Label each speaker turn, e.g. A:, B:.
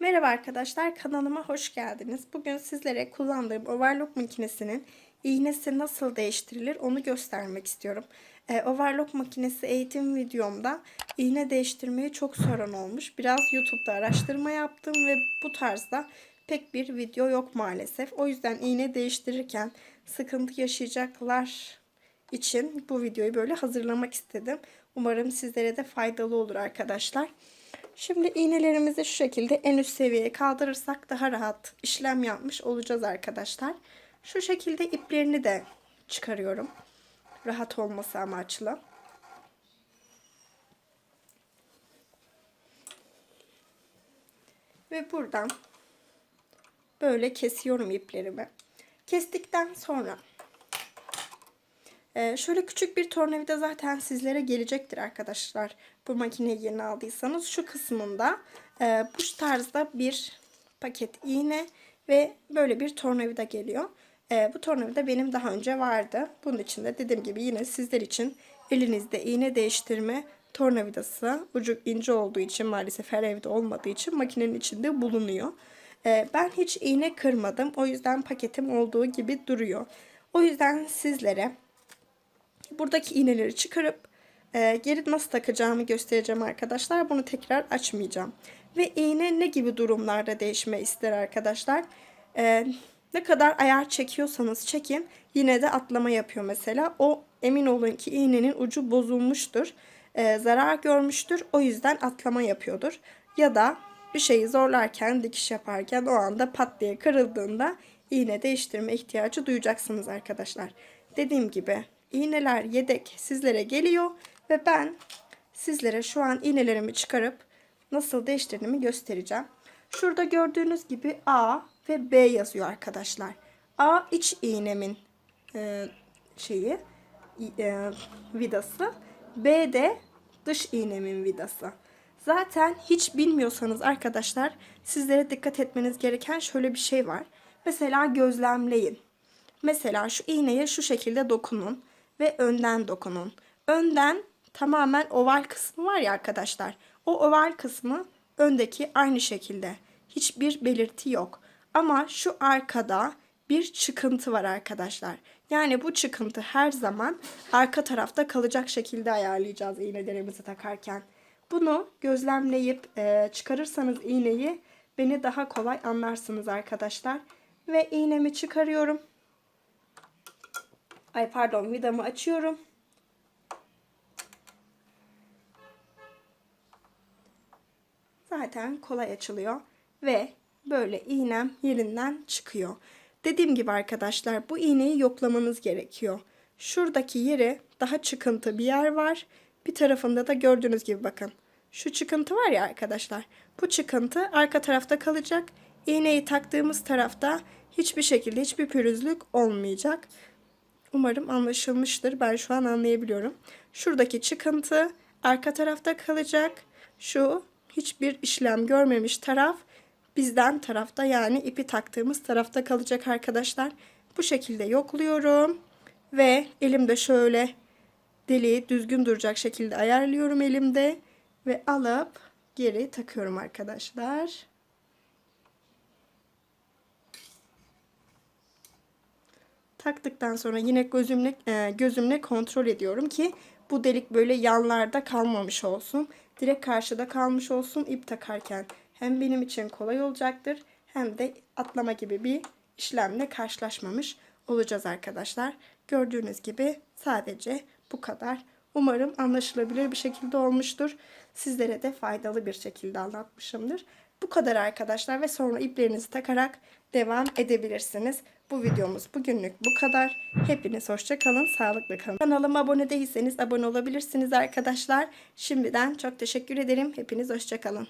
A: Merhaba arkadaşlar kanalıma hoş geldiniz. Bugün sizlere kullandığım overlock makinesinin iğnesi nasıl değiştirilir onu göstermek istiyorum. Ee, overlock makinesi eğitim videomda iğne değiştirmeyi çok soran olmuş. Biraz YouTube'da araştırma yaptım ve bu tarzda pek bir video yok maalesef. O yüzden iğne değiştirirken sıkıntı yaşayacaklar için bu videoyu böyle hazırlamak istedim. Umarım sizlere de faydalı olur arkadaşlar. Şimdi iğnelerimizi şu şekilde en üst seviyeye kaldırırsak daha rahat işlem yapmış olacağız arkadaşlar. Şu şekilde iplerini de çıkarıyorum. Rahat olması amaçlı. Ve buradan böyle kesiyorum iplerimi. Kestikten sonra ee, şöyle küçük bir tornavida zaten sizlere gelecektir arkadaşlar. Bu makineyi yeni aldıysanız şu kısmında e, bu tarzda bir paket iğne ve böyle bir tornavida geliyor. E, bu tornavida benim daha önce vardı. Bunun için de dediğim gibi yine sizler için elinizde iğne değiştirme tornavidası ucu ince olduğu için maalesef her evde olmadığı için makinenin içinde bulunuyor. E, ben hiç iğne kırmadım. O yüzden paketim olduğu gibi duruyor. O yüzden sizlere buradaki iğneleri çıkarıp e, geri nasıl takacağımı göstereceğim arkadaşlar. Bunu tekrar açmayacağım. Ve iğne ne gibi durumlarda değişme ister arkadaşlar. E, ne kadar ayar çekiyorsanız çekin yine de atlama yapıyor mesela. O emin olun ki iğnenin ucu bozulmuştur. E, zarar görmüştür. O yüzden atlama yapıyordur. Ya da bir şeyi zorlarken dikiş yaparken o anda pat diye kırıldığında iğne değiştirme ihtiyacı duyacaksınız arkadaşlar. Dediğim gibi iğneler yedek sizlere geliyor ve ben sizlere şu an iğnelerimi çıkarıp nasıl değiştirdiğimi göstereceğim. Şurada gördüğünüz gibi A ve B yazıyor arkadaşlar. A iç iğnemin e, şeyi e, vidası. B de dış iğnemin vidası. Zaten hiç bilmiyorsanız arkadaşlar sizlere dikkat etmeniz gereken şöyle bir şey var. Mesela gözlemleyin. Mesela şu iğneye şu şekilde dokunun ve önden dokunun. Önden tamamen oval kısmı var ya arkadaşlar. O oval kısmı öndeki aynı şekilde. Hiçbir belirti yok. Ama şu arkada bir çıkıntı var arkadaşlar. Yani bu çıkıntı her zaman arka tarafta kalacak şekilde ayarlayacağız iğnelerimizi takarken. Bunu gözlemleyip e, çıkarırsanız iğneyi beni daha kolay anlarsınız arkadaşlar. Ve iğnemi çıkarıyorum. Ay pardon vidamı açıyorum. Zaten kolay açılıyor ve böyle iğnem yerinden çıkıyor. Dediğim gibi arkadaşlar bu iğneyi yoklamanız gerekiyor. Şuradaki yeri daha çıkıntı bir yer var. Bir tarafında da gördüğünüz gibi bakın. Şu çıkıntı var ya arkadaşlar. Bu çıkıntı arka tarafta kalacak. İğneyi taktığımız tarafta hiçbir şekilde hiçbir pürüzlük olmayacak. Umarım anlaşılmıştır. Ben şu an anlayabiliyorum. Şuradaki çıkıntı arka tarafta kalacak. Şu hiçbir işlem görmemiş taraf bizden tarafta yani ipi taktığımız tarafta kalacak arkadaşlar. Bu şekilde yokluyorum. Ve elimde şöyle deliği düzgün duracak şekilde ayarlıyorum elimde. Ve alıp geri takıyorum arkadaşlar. Taktıktan sonra yine gözümle, e, gözümle kontrol ediyorum ki bu delik böyle yanlarda kalmamış olsun. Direkt karşıda kalmış olsun ip takarken. Hem benim için kolay olacaktır hem de atlama gibi bir işlemle karşılaşmamış olacağız arkadaşlar. Gördüğünüz gibi sadece bu kadar. Umarım anlaşılabilir bir şekilde olmuştur. Sizlere de faydalı bir şekilde anlatmışımdır. Bu kadar arkadaşlar ve sonra iplerinizi takarak devam edebilirsiniz. Bu videomuz bugünlük bu kadar. Hepiniz hoşça kalın, sağlıklı kalın. Kanalıma abone değilseniz abone olabilirsiniz arkadaşlar. Şimdiden çok teşekkür ederim. Hepiniz hoşça kalın.